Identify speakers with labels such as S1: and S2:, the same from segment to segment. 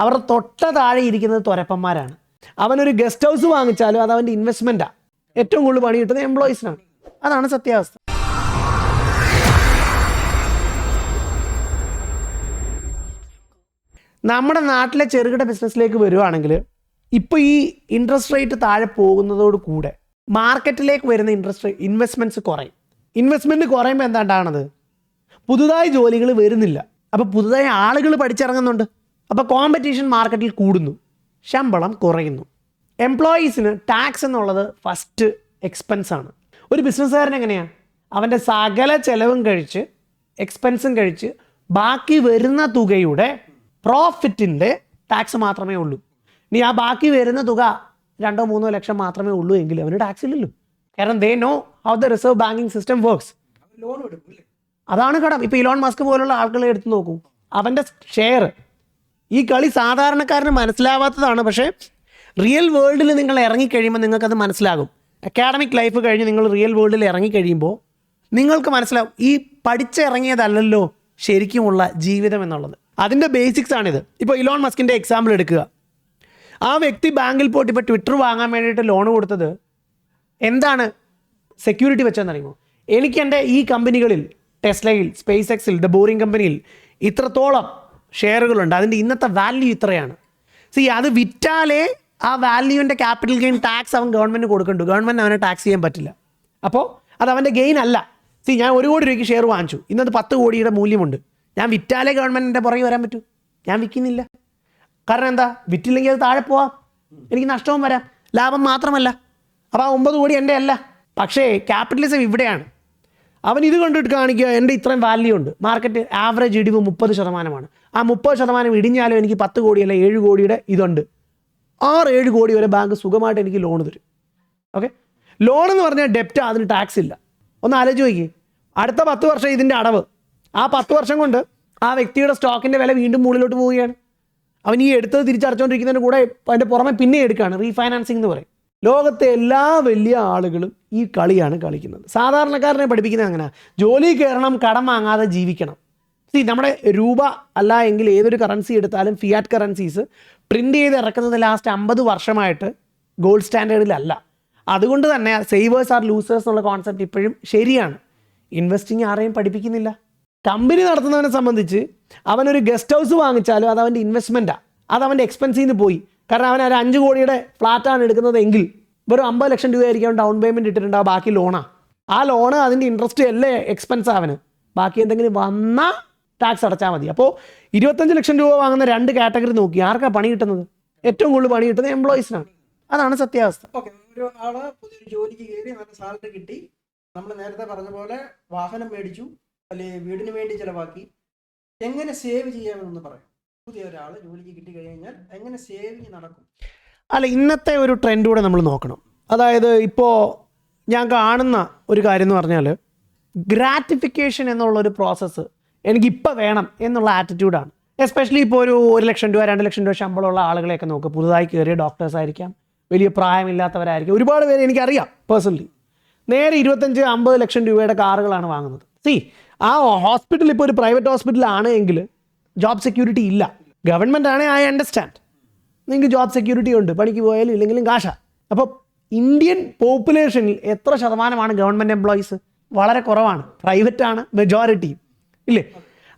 S1: അവരുടെ തൊട്ട താഴെ ഇരിക്കുന്നത് തുരപ്പന്മാരാണ്. അവനൊരു ഗസ്റ്റ് ഹൗസ് വാങ്ങിച്ചാലും അത് അവന്റെ ഇൻവെസ്റ്റ്മെന്റാണ് ഏറ്റവും കൂടുതൽ പണി കിട്ടുന്നത് എംപ്ലോയീസിനാണ് അതാണ് സത്യാവസ്ഥ. നമ്മുടെ നാട്ടിലെ ചെറുകിട ബിസിനസ്സിലേക്ക് വരുവാണെങ്കിൽ ഇപ്പോൾ ഈ ഇൻട്രസ്റ്റ് റേറ്റ് താഴെ പോകുന്നതോട് കൂടെ മാർക്കറ്റിലേക്ക് വരുന്ന ഇൻട്രസ്റ്റ് ഇൻവെസ്റ്റ്മെന്റ്സ് കുറയും. ഇൻവെസ്റ്റ്മെന്റ് കുറയുമ്പോൾ എന്താണ്ടാണത് പുതുതായി ജോലികൾ വരുന്നില്ല. അപ്പോൾ പുതുതായി ആളുകൾ പഠിച്ചിറങ്ങുന്നുണ്ട്. അപ്പോൾ കോമ്പറ്റീഷൻ മാർക്കറ്റിൽ കൂടുന്നു. ശമ്പളം കുറയുന്നു. എംപ്ലോയീസിന് ടാക്സ് എന്നുള്ളത് ഫസ്റ്റ് എക്സ്പെൻസ് ആണ്. ഒരു ബിസിനസ്സുകാരൻ എങ്ങനെയാണ് അവന്റെ സകല ചെലവും കഴിച്ച് എക്സ്പെൻസും കഴിച്ച് ബാക്കി വരുന്ന തുകയുടെ പ്രോഫിറ്റിന്റെ ടാക്സ് മാത്രമേ ഉള്ളൂ. ഇനി ആ ബാക്കി വരുന്ന തുക രണ്ടോ മൂന്നോ ലക്ഷം മാത്രമേ ഉള്ളൂ എങ്കിൽ അവന് ടാക്സ് ഇല്ലല്ലോ. കാരണം they know how the reserve banking system works
S2: loan എടുക്കും ഇല്ലേ
S1: അതാണ് കടം. ഇപ്പോൾ ഇലോൺ മസ്ക് പോലുള്ള ആളുകളെ എടുത്ത് നോക്കൂ. അവന്റെ ഷെയർ ഈ കളി സാധാരണക്കാരന് മനസ്സിലാവാത്തതാണ് പക്ഷേ റിയൽ വേൾഡിൽ നിങ്ങൾ ഇറങ്ങിക്കഴിയുമ്പോൾ നിങ്ങൾക്കത് മനസ്സിലാകും. അക്കാഡമിക് ലൈഫ് കഴിഞ്ഞ് നിങ്ങൾ റിയൽ വേൾഡിൽ ഇറങ്ങിക്കഴിയുമ്പോൾ നിങ്ങൾക്ക് മനസ്സിലാവും ഈ പഠിച്ചിറങ്ങിയതല്ലല്ലോ ശരിക്കുമുള്ള ജീവിതം എന്നുള്ളത്. അതിന്റെ ബേസിക്സ് ആണിത്. ഇപ്പോൾ ഇലോൺ മസ്കിന്റെ എക്സാമ്പിൾ എടുക്കുക. ആ വ്യക്തി ബാങ്കിൽ പോയിട്ട് ഇപ്പോൾ ട്വിറ്റർ വാങ്ങാൻ വേണ്ടിയിട്ട് ലോൺ കൊടുത്തത് എന്താണ് സെക്യൂരിറ്റി വെച്ചതെന്നറിയുമോ എനിക്ക് എന്റെ ഈ കമ്പനികളിൽ ടെസ്ലയിൽ സ്പേസ് എക്സിൽ ദ ബോറിംഗ് കമ്പനിയിൽ ഇത്രത്തോളം ഷെയറുകളുണ്ട്. അതിന്റെ ഇന്നത്തെ വാല്യൂ ഇത്രയാണ്. സി അത് വിറ്റാലേ ആ വാല്യൂവിന്റെ ക്യാപിറ്റൽ ഗെയിൻ ടാക്സ് അവൻ ഗവൺമെന്റ് കൊടുക്കുന്നുണ്ട് ഗവൺമെന്റ് അവനെ ടാക്സ് ചെയ്യാൻ പറ്റില്ല. അപ്പോൾ അത് അവന്റെ ഗെയിൻ അല്ല. സി ഞാൻ ഒരു കോടി രൂപയ്ക്ക് ഷെയർ വാങ്ങിച്ചു. ഇന്നത് പത്ത് കോടിയുടെ മൂല്യമുണ്ട്. ഞാൻ വിറ്റാലേ ഗവൺമെന്റിന്റെ പുറകെ വരാൻ പറ്റൂ. ഞാൻ വിൽക്കുന്നില്ല. കാരണം എന്താ? വിറ്റില്ലെങ്കിൽ അത് താഴെ പോവാം. എനിക്ക് നഷ്ടവും വരാം. ലാഭം മാത്രമല്ല. അപ്പോൾ ആ ഒമ്പത് കോടി എന്റെ അല്ല. പക്ഷേ ക്യാപിറ്റലിസം ഇവിടെയാണ്. അവൻ ഇത് കണ്ടിട്ട് കാണിക്കുക എന്റെ ഇത്രയും വാല്യൂ ഉണ്ട്. മാർക്കറ്റ് ആവറേജ് ഇടിവ് മുപ്പത് ശതമാനമാണ്. ആ മുപ്പത് ശതമാനം ഇടിഞ്ഞാലും എനിക്ക് പത്ത് കോടിയല്ല ഏഴ് കോടിയുടെ ഇതുണ്ട്. ആറ് ഏഴ് കോടി വരെ ബാങ്ക് സുഖമായിട്ട് എനിക്ക് ലോൺ തരും. ഓക്കെ? ലോൺ എന്ന് പറഞ്ഞാൽ ഡെപ്റ്റ് അതിന് ടാക്സ് ഇല്ല. ഒന്ന് ആലോചിച്ച് നോക്കി അടുത്ത പത്ത് വർഷം ഇതിന്റെ അടവ്. ആ പത്ത് വർഷം കൊണ്ട് ആ വ്യക്തിയുടെ സ്റ്റോക്കിന്റെ വില വീണ്ടും മുകളിലോട്ട് പോവുകയാണ്. അവൻ ഈ എടുത്തത് തിരിച്ചടച്ചുകൊണ്ടിരിക്കുന്നതിന്റെ കൂടെ അതിന്റെ പുറമെ പിന്നെ എടുക്കുകയാണ് റീഫൈനാൻസിങ് എന്ന് പറയും. ലോകത്തെ എല്ലാ വലിയ ആളുകളും ഈ കളിയാണ് കളിക്കുന്നത്. സാധാരണക്കാരനെ പഠിപ്പിക്കുന്നത് അങ്ങനെ ജോലി കയറണം കടം വാങ്ങാതെ ജീവിക്കണം. സി നമ്മുടെ രൂപ അല്ല എങ്കിൽ ഏതൊരു കറൻസി എടുത്താലും ഫിയാറ്റ് കറൻസീസ് പ്രിന്റ് ചെയ്ത് ഇറക്കുന്നത് ലാസ്റ്റ് അമ്പത് വർഷമായിട്ട് ഗോൾഡ് സ്റ്റാൻഡേർഡിലല്ല അതുകൊണ്ട് തന്നെ സേവേഴ്സ് ആർ ലൂസേഴ്സ് എന്നുള്ള കോൺസെപ്റ്റ് ഇപ്പോഴും ശരിയാണ്. ഇൻവെസ്റ്റിംഗ് ആരെയും പഠിപ്പിക്കുന്നില്ല. കമ്പനി നടത്തുന്നവനെ സംബന്ധിച്ച് അവനൊരു ഗസ്റ്റ് ഹൗസ് വാങ്ങിച്ചാലും അത് അവന്റെ ഇൻവെസ്റ്റ്മെന്റാണ് അത് അവന്റെ എക്സ്പെൻസിൽ നിന്ന് പോയി. കാരണം അവൻ ഒരു അഞ്ച് കോടിയുടെ ഫ്ലാറ്റാണ് എടുക്കുന്നത് എങ്കിൽ വെറും അമ്പത് ലക്ഷം രൂപയായിരിക്കും ഡൗൺ പേയ്മെന്റ് ഇട്ടിട്ടുണ്ടാവും ബാക്കി ലോണാണ് ആ. ലോണ് അതിന്റെ ഇൻട്രസ്റ്റ് അല്ലേ എക്സ്പെൻസ് അവന്. ബാക്കി എന്തെങ്കിലും വന്നാൽ ടാക്സ് അടച്ചാൽ മതി. അപ്പോൾ ഇരുപത്തഞ്ച് ലക്ഷം രൂപ വാങ്ങുന്ന രണ്ട് കാറ്റഗറി നോക്കി ആർക്കാണ് പണി കിട്ടുന്നത്? ഏറ്റവും കൂടുതൽ പണി കിട്ടുന്നത് എംപ്ലോയീസിനാണ് അതാണ് സത്യാവസ്ഥ.
S2: ഒരു ആൾ പുതിയൊരു ജോലിക്ക് കയറി നല്ല സാലറി കിട്ടി. നമ്മൾ നേരത്തെ പറഞ്ഞ പോലെ വാഹനം മേടിച്ചു അല്ലെങ്കിൽ വീടിന് വേണ്ടി ചിലവാക്കി. എങ്ങനെ സേവ് ചെയ്യാമെന്ന് പറയാം. പുതിയ ഒരാൾ ജോലിക്ക് കിട്ടി കഴിഞ്ഞാൽ എങ്ങനെ സേവിങ് നടക്കും?
S1: അല്ല ഇന്നത്തെ ഒരു ട്രെൻഡ് കൂടെ നമ്മൾ നോക്കണം. അതായത് ഇപ്പോൾ ഞാൻ കാണുന്ന ഒരു കാര്യം എന്ന് പറഞ്ഞാൽ ഗ്രാറ്റിഫിക്കേഷൻ എന്നുള്ളൊരു പ്രോസസ്സ് എനിക്കിപ്പോൾ വേണം എന്നുള്ള ആറ്റിറ്റ്യൂഡാണ് എസ്പെഷ്യലി ഇപ്പോൾ ഒരു ഒരു ലക്ഷം രൂപ രണ്ട് ലക്ഷം രൂപ ശമ്പളമുള്ള ആളുകളെയൊക്കെ നോക്കുക പുതുതായി കയറിയ ഡോക്ടേഴ്സ് ആയിരിക്കാം. വലിയ പ്രായമില്ലാത്തവരായിരിക്കും. ഒരുപാട് പേര് എനിക്കറിയാം പേഴ്സണലി നേരെ ഇരുപത്തഞ്ച് അമ്പത് ലക്ഷം രൂപയുടെ കാറുകളാണ് വാങ്ങുന്നത്. സി ആ ഹോസ്പിറ്റൽ ഇപ്പോൾ ഒരു പ്രൈവറ്റ് ഹോസ്പിറ്റലാണ് എങ്കിൽ ജോബ് സെക്യൂരിറ്റി ഇല്ല. ഗവൺമെന്റ് ആണ് ഐ അണ്ടർസ്റ്റാൻഡ് നിങ്ങൾക്ക് ജോബ് സെക്യൂരിറ്റി ഉണ്ട്. പണിക്ക് പോയാലും ഇല്ലെങ്കിലും കാശ. അപ്പോൾ ഇന്ത്യൻ പോപ്പുലേഷനിൽ എത്ര ശതമാനമാണ് ഗവൺമെന്റ് എംപ്ലോയീസ് വളരെ കുറവാണ്. പ്രൈവറ്റ് ആണ് മെജോറിറ്റി ഇല്ലേ?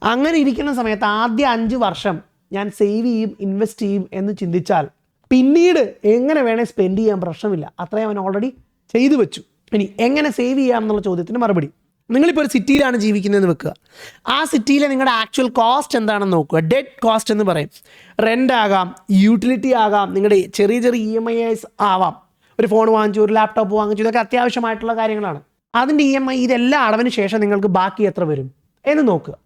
S1: അങ്ങനെ ഇരിക്കുന്ന സമയത്ത് ആദ്യ അഞ്ച് വർഷം ഞാൻ സേവ് ചെയ്യും ഇൻവെസ്റ്റ് ചെയ്യും എന്ന് ചിന്തിച്ചാൽ പിന്നീട് എങ്ങനെ വേണേൽ സ്പെൻഡ് ചെയ്യാൻ പ്രശ്നമില്ല. അത്രയും അവൻ ഓൾറെഡി ചെയ്തു വെച്ചു. ഇനി എങ്ങനെ സേവ് ചെയ്യാം എന്നുള്ള ചോദ്യത്തിന് മറുപടി. നിങ്ങളിപ്പോൾ ഒരു സിറ്റിയിലാണ് ജീവിക്കുന്നതെന്ന് വെക്കുക. ആ സിറ്റിയിലെ നിങ്ങളുടെ ആക്ച്വൽ കോസ്റ്റ് എന്താണെന്ന് നോക്കുക. ഡെഡ് കോസ്റ്റ് എന്ന് പറയും. റെന്റ് ആകാം യൂട്ടിലിറ്റി ആകാം നിങ്ങളുടെ ചെറിയ ചെറിയ ഇ എം ഐ ആവാം. ഒരു ഫോൺ വാങ്ങിച്ചു ഒരു ലാപ്ടോപ്പ് വാങ്ങിച്ചു ഇതൊക്കെ അത്യാവശ്യമായിട്ടുള്ള കാര്യങ്ങളാണ്. അതിന്റെ ഇ എം ഐ ഇതെല്ലാം അടവിന് ശേഷം നിങ്ങൾക്ക് ബാക്കി എത്ര വരും? എന്ന് നോക്കുക.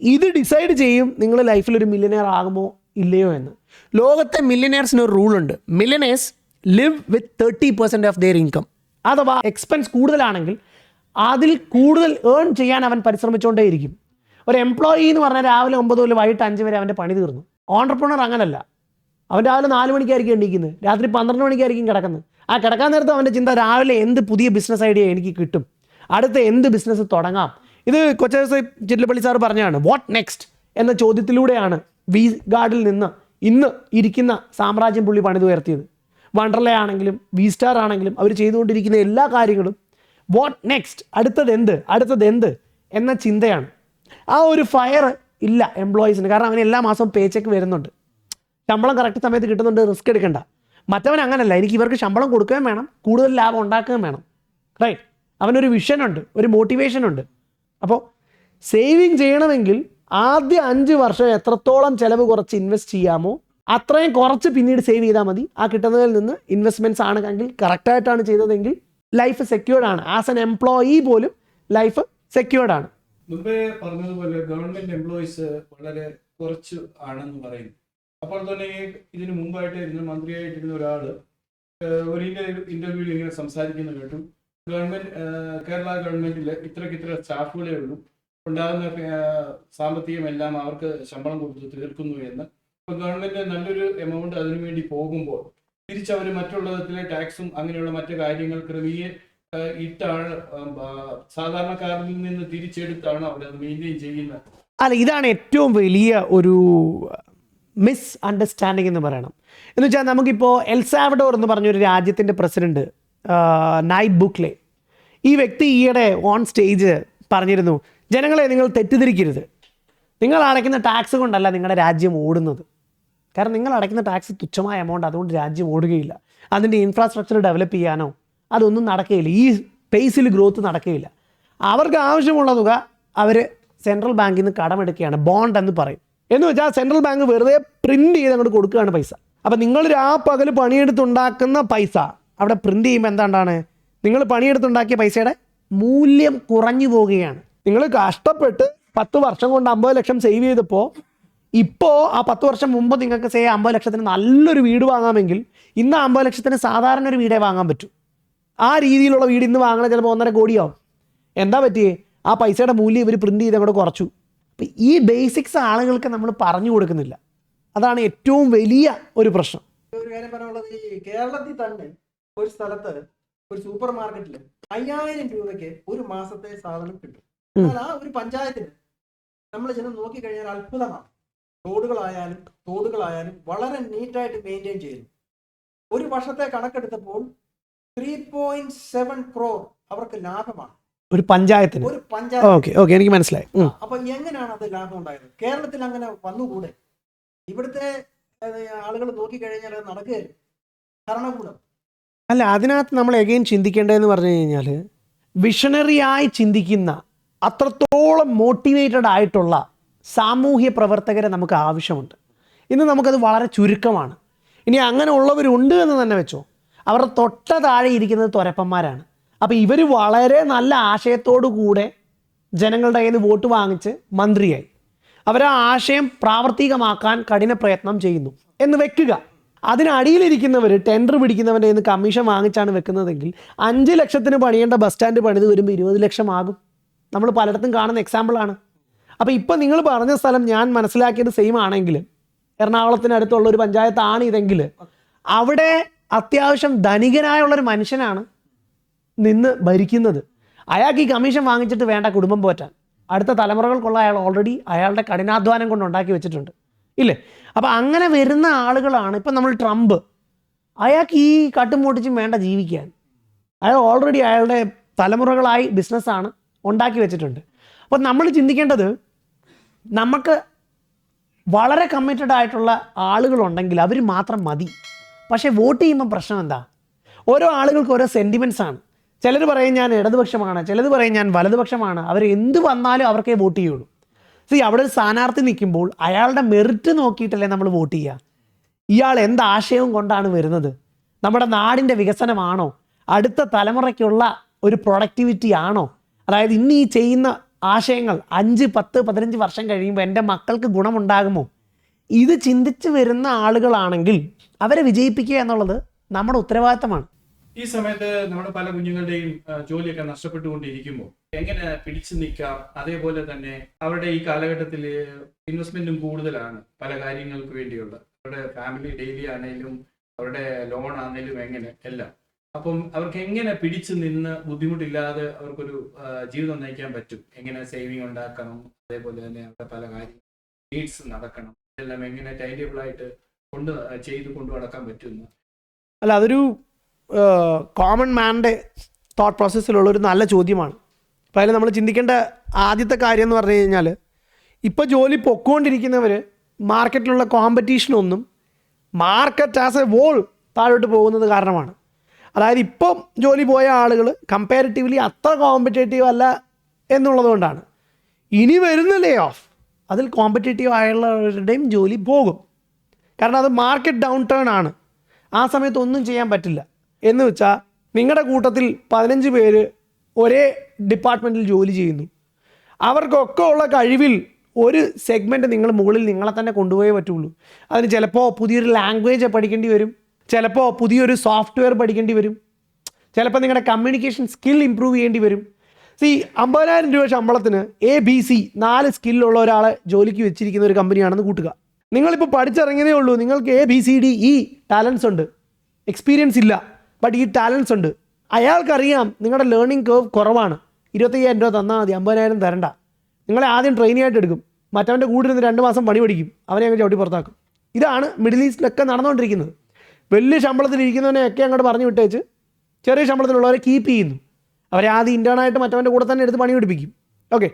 S1: ഇത് ഡിസൈഡ് ചെയ്യും നിങ്ങൾ ലൈഫിൽ ഒരു മില്ലിനെയർ ആകുമോ ഇല്ലയോ എന്ന്. ലോകത്തെ മില്ലിനെയർസിന് ഒരു റൂളുണ്ട് ഉണ്ട്. Millionaires live with thirty percent of their income അഥവാ എക്സ്പെൻസ് കൂടുതലാണെങ്കിൽ അതിൽ കൂടുതൽ ഏൺ ചെയ്യാൻ അവൻ പരിശ്രമിച്ചുകൊണ്ടേയിരിക്കും. ഒരു എംപ്ലോയി എന്ന് പറഞ്ഞാൽ രാവിലെ ഒമ്പത് മുതൽ വൈകിട്ട് അഞ്ച് വരെ അവന്റെ പണി തീർന്നു. ഓണ്ടർപ്രണർ അങ്ങനല്ല. അവൻ രാവിലെ നാല് മണിക്കായിരിക്കും എണീക്കുന്നത്. രാത്രി പന്ത്രണ്ട് മണിക്കായിരിക്കും കിടക്കുന്നത്. ആ കിടക്കാൻ നേരത്ത് അവന്റെ ചിന്ത രാവിലെ എന്ത് പുതിയ ബിസിനസ് ഐഡിയ എനിക്ക് കിട്ടും? അടുത്ത എന്ത് ബിസിനസ് തുടങ്ങാം? ഇത് കൊച്ചേ ചിറ്റലപ്പള്ളി സാർ പറഞ്ഞാണ് വാട്ട് നെക്സ്റ്റ് എന്ന ചോദ്യത്തിലൂടെയാണ് വി ഗാർഡിൽ നിന്ന് ഇന്ന് ഇരിക്കുന്ന സാമ്രാജ്യം പുള്ളി പണിതുയർത്തിയത്. വണ്ടർല ആണെങ്കിലും വി സ്റ്റാർ ആണെങ്കിലും അവർ ചെയ്തുകൊണ്ടിരിക്കുന്ന എല്ലാ കാര്യങ്ങളും വാട്ട് നെക്സ്റ്റ് അടുത്തത് എന്ത് അടുത്തത് എന്ത് എന്ന ചിന്തയാണ്. ആ ഒരു ഫയർ ഇല്ല എംപ്ലോയീസിന് കാരണം അവന് എല്ലാ മാസവും പേ ചെക്ക് വരുന്നുണ്ട്. ശമ്പളം കറക്റ്റ് സമയത്ത് കിട്ടുന്നുണ്ട് റിസ്ക് എടുക്കണ്ട. മറ്റവൻ അങ്ങനല്ല. എനിക്ക് ഇവർക്ക് ശമ്പളം കൊടുക്കുകയും വേണം കൂടുതൽ ലാഭം ഉണ്ടാക്കുകയും വേണം. റൈറ്റ് അവനൊരു വിഷനുണ്ട് ഒരു മോട്ടിവേഷൻ ഉണ്ട്. അപ്പോൾ സേവിങ് ചെയ്യണമെങ്കിൽ ആദ്യ അഞ്ച് വർഷം എത്രത്തോളം ചിലവ് കുറച്ച് ഇൻവെസ്റ്റ് ചെയ്യാമോ അത്രയും കുറച്ച് പിന്നീട് സേവ് ചെയ്താൽ മതി. ആ കിട്ടുന്നതിൽ നിന്ന് ഇൻവെസ്റ്റ്മെന്റ്സ് ആണെങ്കിൽ കറക്റ്റായിട്ടാണ് ചെയ്തതെങ്കിൽ ലൈഫ് സെക്യൂർഡ് ആണ്. ആസ് എൻ എംപ്ലോയി പോലും ലൈഫ് സെക്യൂർഡ് ആണ്.
S3: മുമ്പേ പറഞ്ഞതുപോലെ ഗവൺമെന്റ് എംപ്ലോയീസ് വളരെ കുറച്ച് ആണെന്ന് പറയുന്നു. അപ്പോൾ തന്നെ ഇതിന് മുമ്പായിട്ട് ഇരുന്ന മന്ത്രിയായിട്ടിരുന്ന ഏഹ് ഒരു ഇന്റർവ്യൂവിൽ ഇങ്ങനെ സംസാരിക്കുന്ന കേട്ടു. ഗവൺമെന്റ് കേരള ഗവൺമെന്റിൽ ഇത്രയ്ക്ക് ഇത്ര സ്റ്റാഫുകളേ ഉള്ളൂ. ഉണ്ടാകുന്ന സാമ്പത്തികം എല്ലാം അവർക്ക് ശമ്പളം കൊടുത്ത് തീർക്കുന്നു എന്ന്. ഇപ്പൊ ഗവൺമെന്റ് നല്ലൊരു എമൗണ്ട് അതിനുവേണ്ടി പോകുമ്പോൾ തിരിച്ചവർ മറ്റുള്ള വിധത്തിലെ ടാക്സും അങ്ങനെയുള്ള മറ്റു കാര്യങ്ങൾ ക്രമീയ ഇട്ടാണ് സാധാരണക്കാരിൽ നിന്ന് തിരിച്ചെടുത്താണ് അവർ അത് മെയിന്റെയിൻ ചെയ്യുന്നത്.
S1: അല്ല ഇതാണ് ഏറ്റവും വലിയ ഒരു മിസ് അണ്ടർസ്റ്റാൻഡിങ് എന്ന് പറയണം. എന്ന് വെച്ചാൽ നമുക്കിപ്പോൾ എൽസാവഡോർ എന്ന് പറഞ്ഞൊരു രാജ്യത്തിന്റെ പ്രസിഡന്റ് നൈബ് ബുക്ലെ ഈ വ്യക്തി ഈയിടെ ഓൺ സ്റ്റേജ് പറഞ്ഞിരുന്നു ജനങ്ങളെ നിങ്ങൾ തെറ്റിദ്ധരിക്കരുത്. നിങ്ങൾ അടയ്ക്കുന്ന ടാക്സ് കൊണ്ടല്ല നിങ്ങളുടെ രാജ്യം ഓടുന്നത്. കാരണം നിങ്ങൾ അടയ്ക്കുന്ന ടാക്സ് തുച്ഛമായ എമൗണ്ട് അതുകൊണ്ട് രാജ്യം ഓടുകയില്ല. അതിന്റെ ഇൻഫ്രാസ്ട്രക്ചർ ഡെവലപ്പ് ചെയ്യാനോ അതൊന്നും നടക്കുകയില്ല. ഈ പേസിൽ ഗ്രോത്ത് നടക്കുകയില്ല. അവർക്ക് ആവശ്യമുള്ള തുക അവർ സെൻട്രൽ ബാങ്കിൽ നിന്ന് കടമെടുക്കുകയാണ്. ബോണ്ട് എന്ന് പറയും. എന്ന് വെച്ചാൽ സെൻട്രൽ ബാങ്ക് വെറുതെ പ്രിന്റ് ചെയ്ത് അങ്ങോട്ട് കൊടുക്കുകയാണ് പൈസ. അപ്പം നിങ്ങൾ പകൽ പണിയെടുത്തുണ്ടാക്കുന്ന പൈസ അവിടെ പ്രിന്റ് ചെയ്യുമ്പോൾ എന്താണ്ടാണ്? നിങ്ങൾ പണിയെടുത്തുണ്ടാക്കിയ പൈസയുടെ മൂല്യം കുറഞ്ഞു പോവുകയാണ്. നിങ്ങൾ കഷ്ടപ്പെട്ട് പത്ത് വർഷം കൊണ്ട് അമ്പത് ലക്ഷം സേവ് ചെയ്തപ്പോൾ ഇപ്പോൾ ആ പത്ത് വർഷം മുമ്പ് നിങ്ങൾക്ക് സേ അമ്പത് ലക്ഷത്തിന് നല്ലൊരു വീട് വാങ്ങാമെങ്കിൽ ഇന്ന് അമ്പത് ലക്ഷത്തിന് സാധാരണ ഒരു വീടേ വാങ്ങാൻ പറ്റൂ. ആ രീതിയിലുള്ള വീട് ഇന്ന് വാങ്ങണ ചിലപ്പോൾ ഒന്നര കോടിയാവും. എന്താ പറ്റിയേ? ആ പൈസയുടെ മൂല്യം ഇവർ പ്രിന്റ് ചെയ്ത് അങ്ങോട്ട് കുറച്ചു. അപ്പം ഈ ബേസിക്സ് ആളുകൾക്ക് നമ്മൾ പറഞ്ഞു കൊടുക്കുന്നില്ല. അതാണ് ഏറ്റവും വലിയ ഒരു പ്രശ്നം.
S2: ഒരു കാര്യം പറയാനുള്ളത് കേരളത്തിൽ തന്നെ ഒരു സ്ഥലത്ത് ഒരു സൂപ്പർ മാർക്കറ്റിൽ അയ്യായിരം രൂപയ്ക്ക് ഒരു മാസത്തെ സാധനം കിട്ടും. എന്നാൽ ആ ഒരു പഞ്ചായത്തിന് നമ്മൾ ചെന്ന് നോക്കിക്കഴിഞ്ഞാൽ അത്ഭുതമാണ്. റോഡുകളായാലും തോടുകളായാലും വളരെ നീറ്റായിട്ട് മെയിന്റെയിൻ ചെയ്യുന്നു. ഒരു വർഷത്തെ കണക്കെടുത്തപ്പോൾ ത്രീ പോയിന്റ് സെവൻ ക്രോർ അവർക്ക് ലാഭമാണ്.
S1: ഒരു പഞ്ചായത്തിന്?
S2: ഒരു പഞ്ചായത്ത്
S1: എനിക്ക് മനസ്സിലായി.
S2: അപ്പൊ എങ്ങനെയാണ് അത് ലാഭം ഉണ്ടായത്? കേരളത്തിൽ അങ്ങനെ വന്നുകൂടെ? ഇവിടുത്തെ ആളുകൾ നോക്കിക്കഴിഞ്ഞാൽ അത് നടക്കുകയല്ല ഭരണകൂടം.
S1: അല്ല അതിനകത്ത് നമ്മൾ എഗെയിൻ ചിന്തിക്കേണ്ടതെന്ന് പറഞ്ഞു കഴിഞ്ഞാൽ വിഷണറിയായി ചിന്തിക്കുന്ന അത്രത്തോളം മോട്ടിവേറ്റഡ് ആയിട്ടുള്ള സാമൂഹ്യ പ്രവർത്തകരെ നമുക്ക് ആവശ്യമുണ്ട്. ഇന്ന് നമുക്കത് വളരെ ചുരുക്കമാണ്. ഇനി അങ്ങനെ ഉള്ളവരുണ്ട് എന്ന് തന്നെ വെച്ചോ. അവരുടെ തൊട്ട താഴെ ഇരിക്കുന്നത് തുരപ്പന്മാരാണ്. അപ്പോൾ ഇവർ വളരെ നല്ല ആശയത്തോടു കൂടെ ജനങ്ങളുടെ കയ്യിൽ വോട്ട് വാങ്ങിച്ച് മന്ത്രിയായി. അവർ ആ ആശയം പ്രാവർത്തികമാക്കാൻ കഠിന പ്രയത്നം ചെയ്യുന്നു. എന്ന് വെക്കുക. അതിനടിയിലിരിക്കുന്നവർ ടെൻഡർ പിടിക്കുന്നവന്റെ നിന്ന് കമ്മീഷൻ വാങ്ങിച്ചാണ് വെക്കുന്നതെങ്കിൽ അഞ്ച് ലക്ഷത്തിന് പണിയേണ്ട ബസ് സ്റ്റാൻഡ് പണിത് വരുമ്പോൾ ഇരുപത് ലക്ഷം ആകും. നമ്മൾ പലയിടത്തും കാണുന്ന എക്സാമ്പിളാണ് അപ്പോൾ ഇപ്പോൾ നിങ്ങൾ പറഞ്ഞ സ്ഥലം ഞാൻ മനസ്സിലാക്കിയത് സെയിം ആണെങ്കിൽ എറണാകുളത്തിനടുത്തുള്ള ഒരു പഞ്ചായത്താണ് ഇതെങ്കിൽ അവിടെ അത്യാവശ്യം ധനികനായുള്ളൊരു മനുഷ്യനാണ് നിന്ന് ഭരിക്കുന്നത്. അയാൾക്ക് ഈ കമ്മീഷൻ വാങ്ങിച്ചിട്ട് വേണ്ട കുടുംബം പോറ്റാൻ. അടുത്ത തലമുറകൾക്കുള്ള അയാൾ ഓൾറെഡി അയാളുടെ കഠിനാധ്വാനം കൊണ്ട് ഉണ്ടാക്കി വെച്ചിട്ടുണ്ട്. ഇല്ലേ? അപ്പോൾ അങ്ങനെ വരുന്ന ആളുകളാണ് ഇപ്പം നമ്മൾ ട്രംപ്. അയാൾക്ക് ഈ കട്ടും പൊട്ടിച്ചും വേണ്ട ജീവിക്കാൻ. അയാൾ ഓൾറെഡി അയാളുടെ തലമുറകളായി ബിസിനസ്സാണ് ഉണ്ടാക്കി വെച്ചിട്ടുണ്ട്. അപ്പോൾ നമ്മൾ ചിന്തിക്കേണ്ടത് നമുക്ക് വളരെ കമ്മിറ്റഡ് ആയിട്ടുള്ള ആളുകളുണ്ടെങ്കിൽ അവർ മാത്രം മതി. പക്ഷേ വോട്ട് ചെയ്യുമ്പോൾ പ്രശ്നം എന്താ? ഓരോ ആളുകൾക്ക് ഓരോ സെന്റിമെന്റ്സ് ആണ്. ചിലർ പറയും ഞാൻ ഇടതുപക്ഷമാണ് ചിലത് പറയും ഞാൻ വലതുപക്ഷമാണ്. അവർ എന്ത് വന്നാലും അവർക്കേ വോട്ട് ചെയ്യുള്ളൂ. സി അവിടെ ഒരു സ്ഥാനാർത്ഥി നിൽക്കുമ്പോൾ അയാളുടെ മെറിറ്റ് നോക്കിയിട്ടല്ലേ നമ്മൾ വോട്ട് ചെയ്യുക. ഇയാൾ എന്ത് ആശയവും കൊണ്ടാണ് വരുന്നത്? നമ്മുടെ നാടിന്റെ വികസനമാണോ? അടുത്ത തലമുറയ്ക്കുള്ള ഒരു പ്രൊഡക്ടിവിറ്റി ആണോ? അതായത് ഇന്ന് ഈ ചെയ്യുന്ന ആശയങ്ങൾ അഞ്ച് പത്ത് പതിനഞ്ച് വർഷം കഴിയുമ്പോൾ എന്റെ മക്കൾക്ക് ഗുണമുണ്ടാകുമോ? ഇത് ചിന്തിച്ച് വരുന്ന ആളുകളാണെങ്കിൽ അവരെ വിജയിപ്പിക്കുക എന്നുള്ളത് നമ്മുടെ ഉത്തരവാദിത്തമാണ്.
S3: ഈ സമയത്ത് നമ്മുടെ പല കുഞ്ഞുങ്ങളുടെയും ജോലിയൊക്കെ നഷ്ടപ്പെട്ടുകൊണ്ടിരിക്കുമ്പോൾ എങ്ങനെ പിടിച്ചു നിൽക്കാം? അതേപോലെ തന്നെ അവരുടെ ഈ കാലഘട്ടത്തിൽ ഇൻവെസ്റ്റ്മെന്റും കൂടുതലാണ് പല കാര്യങ്ങൾക്ക് വേണ്ടിയുള്ള. അവരുടെ ഫാമിലി ഡെയിലി ആണെങ്കിലും അവരുടെ ലോൺ ആണെങ്കിലും എങ്ങനെ എല്ലാം. അപ്പം അവർക്ക് എങ്ങനെ പിടിച്ചു നിന്ന് ബുദ്ധിമുട്ടില്ലാതെ അവർക്കൊരു ജീവിതം നയിക്കാൻ പറ്റും? എങ്ങനെ സേവിങ് ഉണ്ടാക്കണം? അതേപോലെ തന്നെ അവരുടെ പല കാര്യം നീഡ്സ് നടക്കണം. എല്ലാം എങ്ങനെ ടൈം ടേബിൾ ആയിട്ട് കൊണ്ട് ചെയ്ത് കൊണ്ടു നടക്കാൻ പറ്റുന്നു?
S1: അല്ല അതൊരു കോമൺ മാന്റെ തോട്ട് പ്രോസസ്സിലുള്ള ഒരു നല്ല ചോദ്യമാണ്. അപ്പോൾ അതിൽ നമ്മൾ ചിന്തിക്കേണ്ട ആദ്യത്തെ കാര്യം എന്ന് പറഞ്ഞു കഴിഞ്ഞാൽ ഇപ്പോൾ ജോലി പൊക്കോണ്ടിരിക്കുന്നവർ മാർക്കറ്റിലുള്ള കോമ്പറ്റീഷനൊന്നും മാർക്കറ്റ് ആസ് എ വോൾ താഴോട്ട് പോകുന്നത് കാരണമാണ്. അതായത് ഇപ്പം ജോലി പോയ ആളുകൾ കമ്പാരിറ്റീവ്ലി അത്ര കോമ്പറ്റേറ്റീവ് അല്ല എന്നുള്ളതുകൊണ്ടാണ് ഇനി വരുന്ന ലേ ഓഫ് അതിൽ കോമ്പറ്റേറ്റീവ് ആയുള്ളവരുടെയും ജോലി പോകും. കാരണം അത് മാർക്കറ്റ് ഡൗൺ ടേൺ ആണ്. ആ സമയത്ത് ഒന്നും ചെയ്യാൻ പറ്റില്ല. എന്ന് വെച്ചാൽ നിങ്ങളുടെ കൂട്ടത്തിൽ പതിനഞ്ച് പേര് ഒരേ ഡിപ്പാർട്ട്മെന്റിൽ ജോലി ചെയ്യുന്നു. അവർക്കൊക്കെ ഉള്ള കഴിവിൽ ഒരു സെഗ്മെന്റ് നിങ്ങൾ മുകളിൽ നിങ്ങളെ തന്നെ കൊണ്ടുപോയേ പറ്റുള്ളൂ. അതിന് ചിലപ്പോൾ പുതിയൊരു ലാംഗ്വേജ് പഠിക്കേണ്ടി വരും. ചിലപ്പോൾ പുതിയൊരു സോഫ്റ്റ്വെയർ പഠിക്കേണ്ടി വരും. ചിലപ്പോൾ നിങ്ങളുടെ കമ്മ്യൂണിക്കേഷൻ സ്കിൽ ഇമ്പ്രൂവ് ചെയ്യേണ്ടി വരും. സി അമ്പതിനായിരം രൂപ ശമ്പളത്തിന് എ ബി സി നാല് സ്കില്ലുള്ള ഒരാളെ ജോലിക്ക് വെച്ചിരിക്കുന്ന ഒരു കമ്പനിയാണെന്ന് കൂട്ടുക. നിങ്ങളിപ്പോൾ പഠിച്ചിറങ്ങിയതേ ഉള്ളൂ. നിങ്ങൾക്ക് A B C D E talents ഉണ്ട്. എക്സ്പീരിയൻസ് ഇല്ല. ബട്ട് ഈ ടാലൻസ് ഉണ്ട്. അയാൾക്കറിയാം നിങ്ങളുടെ ലേണിംഗ് കേവ് കുറവാണ്. ഇരുപത്തയ്യായിരം രൂപ തന്നാൽ മതി അമ്പതിനായിരം തരണ്ട. നിങ്ങളെ ആദ്യം ട്രെയിനിങ് ആയിട്ട് എടുക്കും. മറ്റവന്റെ കൂടെ ഇരുന്ന് രണ്ട് മാസം പണി പഠിക്കും. അവനെ അങ്ങ് ചവിട്ടി പുറത്താക്കും. ഇതാണ് മിഡിൽ ഈസ്റ്റിലൊക്കെ നടന്നുകൊണ്ടിരിക്കുന്നത്. വലിയ ശമ്പളത്തിൽ ഇരിക്കുന്നവനെയൊക്കെ അങ്ങോട്ട് പറഞ്ഞു വിട്ടേച്ച് ചെറിയ ശമ്പളത്തിലുള്ളവരെ കീപ്പ് ചെയ്യുന്നു. അവരെ ആദ്യം ഇന്റേണായിട്ട് മറ്റവന്റെ കൂടെ തന്നെ എടുത്ത് പണി പഠിപ്പിക്കും ഓക്കെ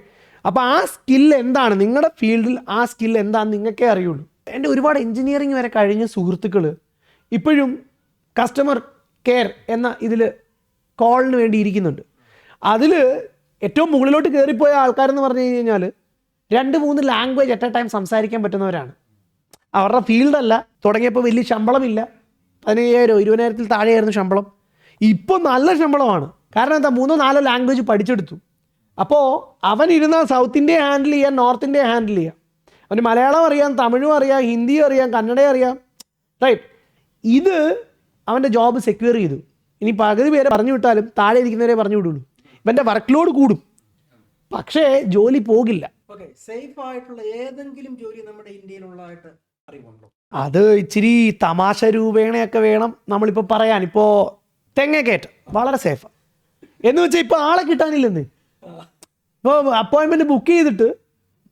S1: അപ്പോൾ ആ സ്കിൽ എന്താണ്? നിങ്ങളുടെ ഫീൽഡിൽ ആ സ്കിൽ എന്താണെന്ന് നിങ്ങൾക്കേ അറിയുള്ളൂ. എന്റെ ഒരുപാട് എഞ്ചിനീയറിംഗ് വരെ കഴിഞ്ഞ സുഹൃത്തുക്കൾ ഇപ്പോഴും കസ്റ്റമർ കെയർ എന്ന ഇതിൽ കോളിന് വേണ്ടി ഇരിക്കുന്നുണ്ട്. അതിൽ ഏറ്റവും മുകളിലോട്ട് കയറിപ്പോയ ആൾക്കാരെന്ന് പറഞ്ഞു കഴിഞ്ഞാൽ രണ്ട് മൂന്ന് ലാംഗ്വേജ് അറ്റ് എ ടൈം സംസാരിക്കാൻ പറ്റുന്നവരാണ്. അവരുടെ ഫീൽഡല്ല തുടങ്ങിയപ്പോൾ വലിയ ശമ്പളമില്ല. പതിനയ്യായിരം ഇരുപതിനായിരത്തിൽ താഴെയായിരുന്നു ശമ്പളം. ഇപ്പോൾ നല്ല ശമ്പളമാണ്. കാരണം എന്താ? മൂന്നോ നാലോ ലാംഗ്വേജ് പഠിച്ചെടുത്തു. അപ്പോൾ അവൻ ഇരുന്ന സൗത്ത് ഇന്ത്യ ഹാൻഡിൽ ചെയ്യാൻ നോർത്ത് ഇന്ത്യ ഹാൻഡിൽ ചെയ്യാം. അവന് മലയാളം അറിയാം തമിഴും അറിയാം ഹിന്ദിയും അറിയാം കന്നഡയും അറിയാം. റൈറ്റ് ഇത് അവന്റെ ജോബ് സെക്യൂർ ചെയ്തു. ഇനി പകുതി പേരെ പറഞ്ഞു വിട്ടാലും താഴെ ഇരിക്കുന്നവരെ പറഞ്ഞു വിടുള്ളൂ. ഇവന്റെ വർക്ക് ലോഡ് കൂടും. പക്ഷേ ജോലി പോകില്ല.
S2: സേഫ് ആയിട്ടുള്ള ഏതെങ്കിലും ജോലി നമ്മുടെ ഇന്ത്യയിലുള്ളതായിട്ട് അറിവുണ്ടോ?
S1: അത് ഇച്ചിരി തമാശ രൂപേണയൊക്കെ വേണം നമ്മളിപ്പോൾ പറയാൻ. ഇപ്പോൾ തെങ്ങേക്കയറ്റം വളരെ സേഫ് എന്ന് വെച്ചാൽ ഇപ്പോൾ ആളെ കിട്ടാനില്ലെന്ന്. ഇപ്പോൾ അപ്പോയിൻമെന്റ് ബുക്ക് ചെയ്തിട്ട്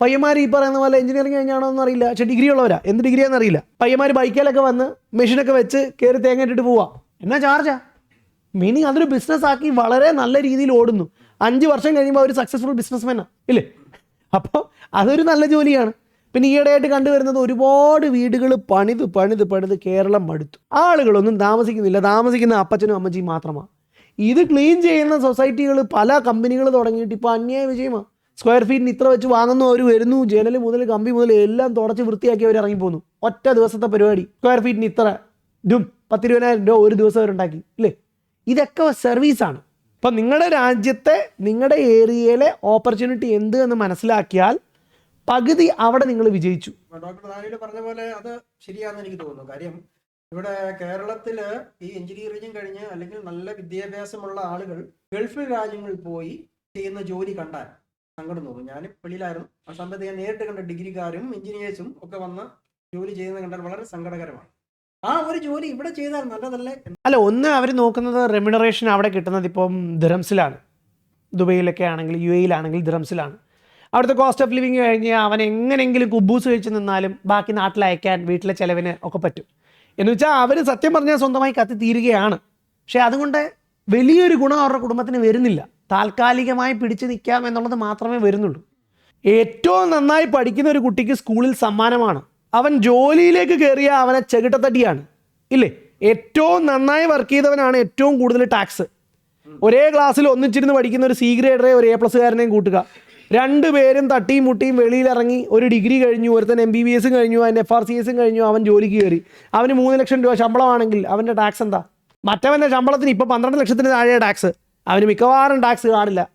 S1: പയ്യന്മാർ ഈ പറയുന്ന പോലെ എഞ്ചിനീയറിംഗ് കഴിഞ്ഞാണോ എന്ന് അറിയില്ല. പക്ഷേ ഡിഗ്രി ഉള്ളവരാ. എന്ത് ഡിഗ്രിയാണെന്ന് അറിയില്ല. പയ്യന്മാർ ബൈക്കിലൊക്കെ വന്ന് മെഷീനൊക്കെ വെച്ച് കയറി തേങ്ങ ഇട്ടിട്ട് പോവാം. എന്നാ ചാർജാ മീനിങ് അതൊരു ബിസിനസ് ആക്കി വളരെ നല്ല രീതിയിൽ ഓടുന്നു. അഞ്ച് വർഷം കഴിയുമ്പോൾ അവർ സക്സസ്ഫുൾ ബിസിനസ്മാനാണ് ഇല്ലേ? അപ്പോൾ അതൊരു നല്ല ജോലിയാണ്. പിന്നെ ഈയിടെയായിട്ട് കണ്ടുവരുന്നത് ഒരുപാട് വീടുകൾ പണിത് പണിത് പണിത് കേരളം മടുത്തു. ആളുകളൊന്നും താമസിക്കുന്നില്ല. താമസിക്കുന്ന അപ്പച്ചനും അമ്മച്ചിയും മാത്രമാണ് ഇത് ക്ലീൻ ചെയ്യുന്ന സൊസൈറ്റികൾ പല കമ്പനികൾ തുടങ്ങിയിട്ട് ഇപ്പോൾ അന്യായ വിജയമാണ് സ്ക്വയർ ഫീറ്റിന് ഇത്ര വെച്ച് വാങ്ങുന്നു അവർ വരുന്നു. ജനൽ മുതൽ കമ്പി മുതൽ എല്ലാം തുടച്ച് വൃത്തിയാക്കി അവർ ഇറങ്ങിപ്പോന്നു. ഒറ്റ ദിവസത്തെ പരിപാടി. സ്ക്വയർ ഫീറ്റിന് ഇത്ര ഡും പത്തിരുപതിനായിരം രൂപ ഒരു ദിവസം അവരുണ്ടാക്കി ഇല്ലേ? ഇതൊക്കെ സർവീസാണ്. അപ്പം നിങ്ങളുടെ രാജ്യത്തെ നിങ്ങളുടെ ഏരിയയിലെ ഓപ്പർച്യൂണിറ്റി എന്ത് എന്ന് മനസ്സിലാക്കിയാൽ പകുതി അവിടെ നിങ്ങൾ വിജയിച്ചു.
S2: ഡോക്ടർ പറഞ്ഞ പോലെ അത് ശരിയാണെന്ന് എനിക്ക് തോന്നുന്നു. കാര്യം ഇവിടെ കേരളത്തിൽ ഈ എഞ്ചിനീയറിംഗ് കഴിഞ്ഞ് അല്ലെങ്കിൽ നല്ല വിദ്യാഭ്യാസമുള്ള ആളുകൾ ഗൾഫ് രാജ്യങ്ങളിൽ പോയി ചെയ്യുന്ന ജോലി കണ്ടാൽ സങ്കടം തോന്നും ഞാൻ വെളിയിലായിരുന്നു. ആ സമയത്ത് ഞാൻ നേരിട്ട് കണ്ട ഡിഗ്രിക്കാരും എഞ്ചിനീയേഴ്സും ഒക്കെ വന്ന് ജോലി ചെയ്യുന്നത് കണ്ടാൽ വളരെ സങ്കടകരമാണ്. ആ ഒരു ജോലി ഇവിടെ ചെയ്താൽ നല്ലതല്ലേ
S1: അല്ല ഒന്ന് അവർ നോക്കുന്നത് റെമ്യൂണറേഷൻ അവിടെ കിട്ടുന്നത് ഇപ്പം ദിറംസിലാണ് ദുബൈയിലൊക്കെ ആണെങ്കിൽ യു എയിലാണെങ്കിൽ ദിറംസിലാണ് അവിടുത്തെ കോസ്റ്റ് ഓഫ് ലിവിങ് കഴിഞ്ഞ് അവൻ എങ്ങനെയെങ്കിലും കുബൂസ് കഴിച്ച് നിന്നാലും ബാക്കി നാട്ടിൽ അയക്കാൻ വീട്ടിലെ ചിലവിന് ഒക്കെ പറ്റും. എന്ന് വെച്ചാൽ അവർ സത്യം പറഞ്ഞാൽ സ്വന്തമായി കത്തി തീരുകയാണ്. പക്ഷേ അതുകൊണ്ട് വലിയൊരു ഗുണം അവരുടെ കുടുംബത്തിന് വരുന്നില്ല. താൽക്കാലികമായി പിടിച്ചു നിൽക്കാം എന്നുള്ളത് മാത്രമേ വരുന്നുള്ളൂ. ഏറ്റവും നന്നായി പഠിക്കുന്ന ഒരു കുട്ടിക്ക് സ്കൂളിൽ സമ്മാനമാണ്. അവൻ ജോലിയിലേക്ക് കയറിയ അവനെ ചെകിട്ടത്തടിയാണ് ഇല്ലേ? ഏറ്റവും നന്നായി വർക്ക് ചെയ്തവനാണ് ഏറ്റവും കൂടുതൽ ടാക്സ് ഒരേ ക്ലാസ്സിൽ ഒന്നിച്ചിരുന്ന് പഠിക്കുന്ന ഒരു സി ഗ്രേഡറെ ഒരു എ പ്ലസ്സുകാരനെയും കൂട്ടുക. രണ്ട് രണ്ടുപേരും തട്ടിയും മുട്ടിയും വെളിയിലിറങ്ങി ഒരു ഡിഗ്രി കഴിഞ്ഞു ഒരുത്തൻ എം ബി ബി എസും കഴിഞ്ഞു അതിന് എഫ് ആർ സി എസും കഴിഞ്ഞു അവൻ ജോലിക്ക് കയറി. അവന് മൂന്ന് ലക്ഷം രൂപ ശമ്പളമാണെങ്കിൽ അവന്റെ ടാക്സ് എന്താ? മറ്റവന്റെ ശമ്പളത്തിന് ഇപ്പോൾ പന്ത്രണ്ട് ലക്ഷത്തിന് താഴെ ടാക്സ് അവന് മിക്കവാറും ടാക്സ് കാണില്ല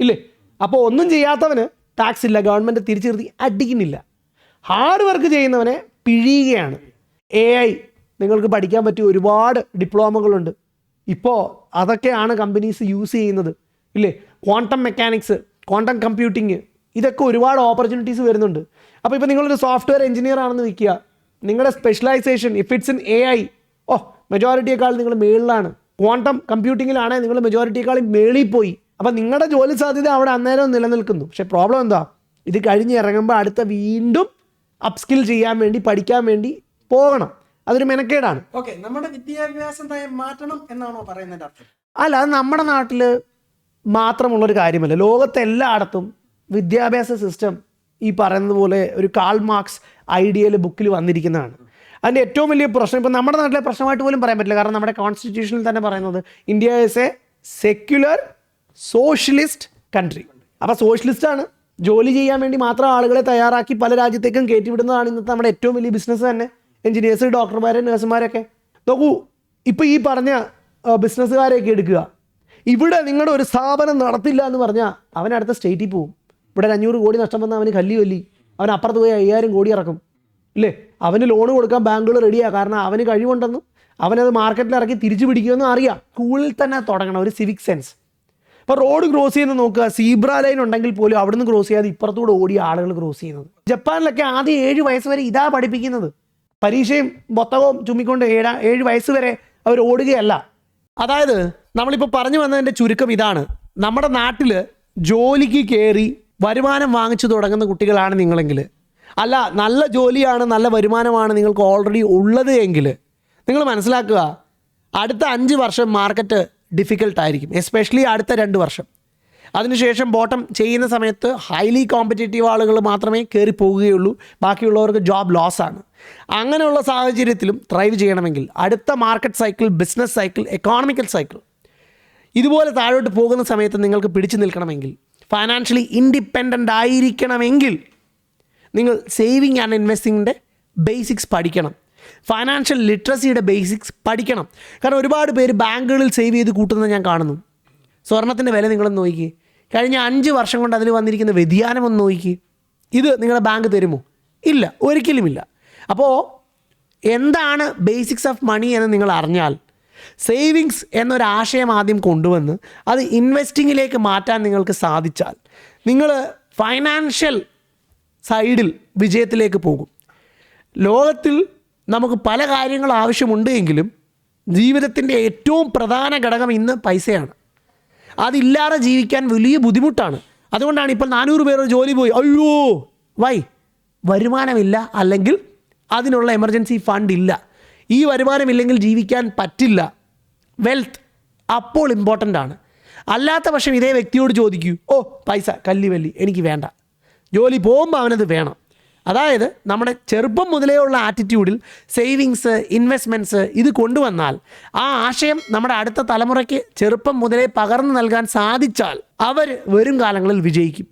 S1: ഇല്ലേ? അപ്പോൾ ഒന്നും ചെയ്യാത്തവന് ടാക്സ് ഇല്ല. ഗവൺമെന്റ് തിരിച്ചു നിർത്തി അടിക്കുന്നില്ല. ഹാർഡ് വർക്ക് ചെയ്യുന്നവനെ പിഴിയുകയാണ്. എ ഐ നിങ്ങൾക്ക് പഠിക്കാൻ പറ്റിയ ഒരുപാട് ഡിപ്ലോമകളുണ്ട്. ഇപ്പോൾ അതൊക്കെയാണ് കമ്പനീസ് യൂസ് ചെയ്യുന്നത്. ഇല്ലേ? ക്വാണ്ടം മെക്കാനിക്സ് ക്വാണ്ടം കമ്പ്യൂട്ടിങ് ഇതൊക്കെ ഒരുപാട് ഓപ്പർച്യൂണിറ്റീസ് വരുന്നുണ്ട്. അപ്പോൾ ഇപ്പോൾ നിങ്ങളൊരു സോഫ്റ്റ്വെയർ എഞ്ചിനീയർ ആണെന്ന് വയ്ക്കുക നിങ്ങളുടെ specialisation if it's in A I ഓ മെജോറിറ്റിയേക്കാൾ നിങ്ങൾ മേളിലാണ്. ക്വാണ്ടം കമ്പ്യൂട്ടിങ്ങിലാണ് നിങ്ങൾ മെജോറിറ്റിയേക്കാളും മേളിൽ പോയി അപ്പോൾ നിങ്ങളുടെ ജോലി സാധ്യത അവിടെ അന്നേരം നിലനിൽക്കുന്നു. പക്ഷേ പ്രോബ്ലം എന്താ? ഇത് കഴിഞ്ഞ് ഇറങ്ങുമ്പോൾ അടുത്ത വീണ്ടും അപ്സ്കിൽ ചെയ്യാൻ വേണ്ടി പഠിക്കാൻ വേണ്ടി പോകണം. അതൊരു മെനക്കേടാണ്.
S2: ഓക്കെ നമ്മുടെ വിദ്യാഭ്യാസം മാറ്റണം എന്നാണോ പറയുന്നത്
S1: അല്ല അത് നമ്മുടെ നാട്ടിൽ മാത്രമുള്ളൊരു കാര്യമല്ല. ലോകത്തെല്ലായിടത്തും വിദ്യാഭ്യാസ സിസ്റ്റം ഈ പറയുന്നത് പോലെ ഒരു കാൾ മാർക്സ് ഐഡിയയിൽ ബുക്കിൽ വന്നിരിക്കുന്നതാണ്. അതിന്റെ ഏറ്റവും വലിയ പ്രശ്നം ഇപ്പോൾ നമ്മുടെ നാട്ടിലെ പ്രശ്നമായിട്ട് പോലും പറയാൻ പറ്റില്ല. കാരണം നമ്മുടെ കോൺസ്റ്റിറ്റ്യൂഷനിൽ തന്നെ പറയുന്നത് India is a secular socialist country അപ്പോൾ സോഷ്യലിസ്റ്റാണ് ജോലി ചെയ്യാൻ വേണ്ടി മാത്രം ആളുകളെ തയ്യാറാക്കി പല രാജ്യത്തേക്കും കയറ്റിവിടുന്നതാണ് ഇന്നത്തെ നമ്മുടെ ഏറ്റവും വലിയ ബിസിനസ് തന്നെ. എഞ്ചിനീയേഴ്സ് ഡോക്ടർമാർ നഴ്സുമാരൊക്കെ നോക്കൂ ഇപ്പോൾ ഈ പറഞ്ഞ ബിസിനസ്സുകാരെയൊക്കെ എടുക്കുക. ഇവിടെ നിങ്ങളുടെ ഒരു സ്ഥാപനം നടത്തില്ല എന്ന് പറഞ്ഞാൽ അവൻ അടുത്ത സ്റ്റേറ്റിൽ പോവും. ഇവിടെ അഞ്ഞൂറ് കോടി നഷ്ടം വന്നാൽ അവന് കല്ലി കൊല്ലി അവൻ അപ്പുറത്ത് പോയി അയ്യായിരം കോടി ഇറക്കും. ഇല്ലേ? അവന് ലോൺ കൊടുക്കാൻ ബാങ്കുകൾ റെഡിയാണ് കാരണം അവന് കഴിവുണ്ടെന്നും അവനത് മാർക്കറ്റിൽ ഇറക്കി തിരിച്ചു പിടിക്കുമെന്നും അറിയാം. സ്കൂളിൽ തന്നെ തുടങ്ങണം. ഒരു സിവിക് സെൻസ് ഇപ്പോൾ റോഡ് ക്രോസ് ചെയ്യുന്നത് നോക്കുക. സീബ്ര ലൈൻ ഉണ്ടെങ്കിൽ പോലും അവിടുന്ന് ക്രോസ് ചെയ്യാതെ ഇപ്പുറത്തൂടെ ഓടി ആളുകൾ ക്രോസ് ചെയ്യുന്നത്. ജപ്പാനിലൊക്കെ ആദ്യം ഏഴ് വയസ്സ് വരെ ഇതാ പഠിപ്പിക്കുന്നത്. പരീക്ഷയും പുസ്തകവും ചുമ്മിക്കൊണ്ട് ഏഴാ ഏഴ് വയസ്സ് വരെ അവർ ഓടുകയല്ല. അതായത് നമ്മളിപ്പോൾ പറഞ്ഞു വന്നതിന്റെ ചുരുക്കം ഇതാണ്. നമ്മുടെ നാട്ടിൽ ജോലിക്ക് കയറി വരുമാനം വാങ്ങിച്ചു തുടങ്ങുന്ന കുട്ടികളാണ് നിങ്ങളെങ്കിൽ. അല്ല നല്ല ജോലിയാണ് നല്ല വരുമാനമാണ് നിങ്ങൾക്ക് ഓൾറെഡി ഉള്ളത് എങ്കിൽ നിങ്ങൾ മനസ്സിലാക്കുക അടുത്ത അഞ്ച് വർഷം മാർക്കറ്റ് ഡിഫിക്കൽട്ടായിരിക്കും എസ്പെഷ്യലി അടുത്ത രണ്ട് വർഷം. അതിനുശേഷം ബോട്ടം ചെയ്യുന്ന സമയത്ത് ഹൈലി കോമ്പറ്റേറ്റീവ് ആളുകൾ മാത്രമേ കയറി പോവുകയുള്ളൂ ബാക്കിയുള്ളവർക്ക് ജോബ് ലോസാണ് അങ്ങനെയുള്ള സാഹചര്യത്തിലും ഡ്രൈവ് ചെയ്യണമെങ്കിൽ അടുത്ത market cycle business cycle economical cycle ഇതുപോലെ താഴോട്ട് പോകുന്ന സമയത്ത് നിങ്ങൾക്ക് പിടിച്ചു നിൽക്കണമെങ്കിൽ ഫൈനാൻഷ്യലി ഇൻഡിപെൻഡന്റ് ആയിരിക്കണമെങ്കിൽ നിങ്ങൾ സേവിങ് ആൻഡ് ഇൻവെസ്റ്റിങ്ങിന്റെ ബേസിക്സ് പഠിക്കണം. ഫൈനാൻഷ്യൽ ലിറ്ററസിയുടെ ബേസിക്സ് പഠിക്കണം. കാരണം ഒരുപാട് പേര് ബാങ്കുകളിൽ സേവ് ചെയ്ത് കൂട്ടുന്നത് ഞാൻ കാണുന്നു. സ്വർണത്തിന്റെ വില നിങ്ങളൊന്ന് നോക്കി കഴിഞ്ഞ അഞ്ച് വർഷം കൊണ്ട് അതിൽ വന്നിരിക്കുന്ന വ്യതിയാനം ഒന്ന് നോക്കി ഇത് നിങ്ങളുടെ ബാങ്ക് തരുമോ? ഇല്ല ഒരിക്കലുമില്ല അപ്പോൾ എന്താണ് ബേസിക്സ് ഓഫ് മണി എന്ന് നിങ്ങൾ അറിഞ്ഞാൽ സേവിങ്സ് എന്നൊരാശയം ആദ്യം കൊണ്ടുവന്ന് അത് ഇൻവെസ്റ്റിങ്ങിലേക്ക് മാറ്റാൻ നിങ്ങൾക്ക് സാധിച്ചാൽ നിങ്ങൾ ഫൈനാൻഷ്യൽ സൈഡിൽ വിജയത്തിലേക്ക് പോകും. ലോകത്തിൽ നമുക്ക് പല കാര്യങ്ങൾ ആവശ്യമുണ്ട് എങ്കിലും ജീവിതത്തിന്റെ ഏറ്റവും പ്രധാന ഘടകം ഇന്ന് പൈസയാണ്. അതില്ലാതെ ജീവിക്കാൻ വലിയ ബുദ്ധിമുട്ടാണ്. അതുകൊണ്ടാണ് ഇപ്പോൾ നാനൂറ് പേർ ജോലി പോയി. അയ്യോ വൈ വരുമാനമില്ല അല്ലെങ്കിൽ അതിനുള്ള എമർജൻസി ഫണ്ട് ഇല്ല. ഈ വരുമാനമില്ലെങ്കിൽ ജീവിക്കാൻ പറ്റില്ല. വെൽത്ത് അപ്പോൾ ഇമ്പോർട്ടന്റ് ആണ്. അല്ലാത്ത പക്ഷം ഇതേ വ്യക്തിയോട് ചോദിക്കൂ ഓ പൈസ കല്ലി വല്ലി എനിക്ക് വേണ്ട. ജോലി പോകുമ്പോൾ അവനത് വേണം. അതായത് നമ്മുടെ ചെറുപ്പം മുതലേ ഉള്ള ആറ്റിറ്റ്യൂഡിൽ സേവിങ്സ് ഇൻവെസ്റ്റ്മെന്റ്സ് ഇത് കൊണ്ടുവന്നാൽ ആ ആശയം നമ്മുടെ അടുത്ത തലമുറയ്ക്ക് ചെറുപ്പം മുതലേ പകർന്നു നൽകാൻ സാധിച്ചാൽ അവർ വരും കാലങ്ങളിൽ വിജയിക്കും.